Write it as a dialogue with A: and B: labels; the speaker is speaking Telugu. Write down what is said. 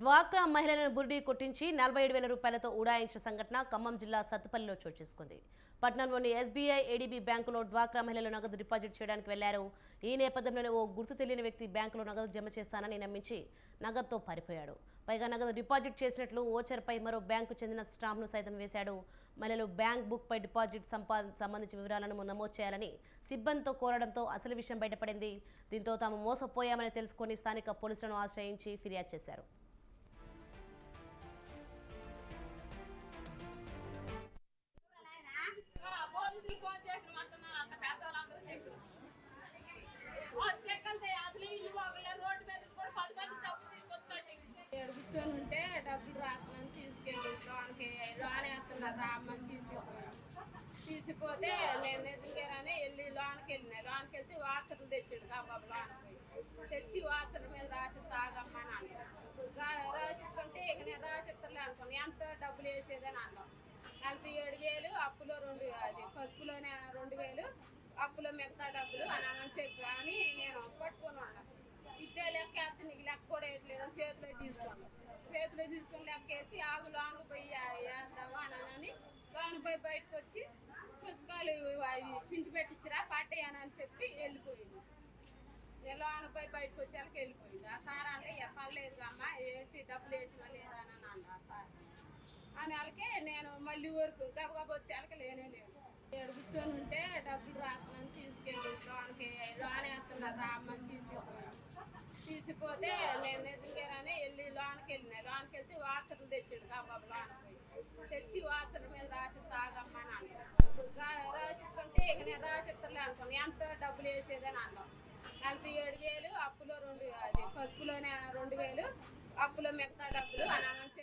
A: డ్వాక్రా మహిళలను బురిడి కొట్టించి నలభై ఏడు వేల రూపాయలతో ఉడాయించిన సంఘటన ఖమ్మం జిల్లా సత్తుపల్లిలో చోటు చేసుకుంది. పట్నంలోని ఎస్బీఐ ఏడీబీ బ్యాంకులో డ్వాక్రా మహిళలు నగదు డిపాజిట్ చేయడానికి వెళ్ళారు. ఈ నేపథ్యంలోనే ఓ గుర్తు తెలియని వ్యక్తి బ్యాంకులో నగదు జమ చేస్తానని నమ్మించి నగదుతో పారిపోయాడు. పైగా నగదు డిపాజిట్ చేసినట్లు ఓచర్పై మరో బ్యాంకు చెందిన స్టాంప్ను సైతం వేశాడు. మహిళలు బ్యాంక్ బుక్పై డిపాజిట్ సంపా సంబంధించిన వివరాలను నమోదు చేయాలని సిబ్బందితో కోరడంతో అసలు విషయం బయటపడింది. దీంతో తాము మోసపోయామని తెలుసుకొని స్థానిక పోలీసులను ఆశ్రయించి ఫిర్యాదు చేశారు.
B: డబ్బులు
C: రాకుండా తీసుకెళ్ళి లోనికి లోన్ వేస్తున్నారు రామ్మని తీసుకుపోయి తీసిపోతే నేను ఎదురుగానే వెళ్ళి లోనికి వెళ్ళినా. లోనికి వెళ్తే వాచర్లు తెచ్చాడు కాబట్టి లోనికి. తెచ్చి వాచర్ మీద రాసి తాగమ్మా నాన్న. రాసిస్తుంటే ఇక నేను రాసిస్తలే అనుకున్నాను ఎంత డబ్బులు వేసేదని అన్నాం నలభై ఏడు వేలు అప్పులో రెండు అది పసుపులోనే రెండు వేలు అప్పులో మిగతా డబ్బులు చేతిలో లెక్కేసి లెక్క ఆగు పోయి వేద్దాము అని అని లాంగ్ పోయి బయటకు వచ్చి పుస్తకాలు అవి పిండి పెట్టించరా పట్టేయని అని చెప్పి వెళ్ళిపోయింది. లోన పోయి బయటకు వచ్చేళ్ళకి వెళ్ళిపోయింది. ఆ సార్ అంటే పర్లేదు అమ్మ ఏంటి డబ్బులు వేసినా లేదా అని అన్న ఆ సార్. అని వాళ్ళకే నేను మళ్ళీ వరకు గబగబ వచ్చేళ్ళకి లేనే లేదు ఏడు కూర్చొని ఉంటే డబ్బులు రాకుండా తీసుకెళ్ళి లోన్కి లోన్ వేస్తున్నారు రామ్మని తీసుకుపోయి తీసిపోతే నేను ఎదురుగానే తెచ్చాడు కాబట్టి అనుకో తెచ్చి వాచర్ మీద రాసి తాగమ్మా నాన్న. రాసిస్తుంటే ఇక నేను రాసిస్తలే అనుకున్నాను ఎంత డబ్బులు వేసేదని అన్నాం నలభై ఏడు వేలు అప్పులో రెండు అది పసుపులోనే రెండు వేలు అప్పులో మిగతా డబ్బులు అని అని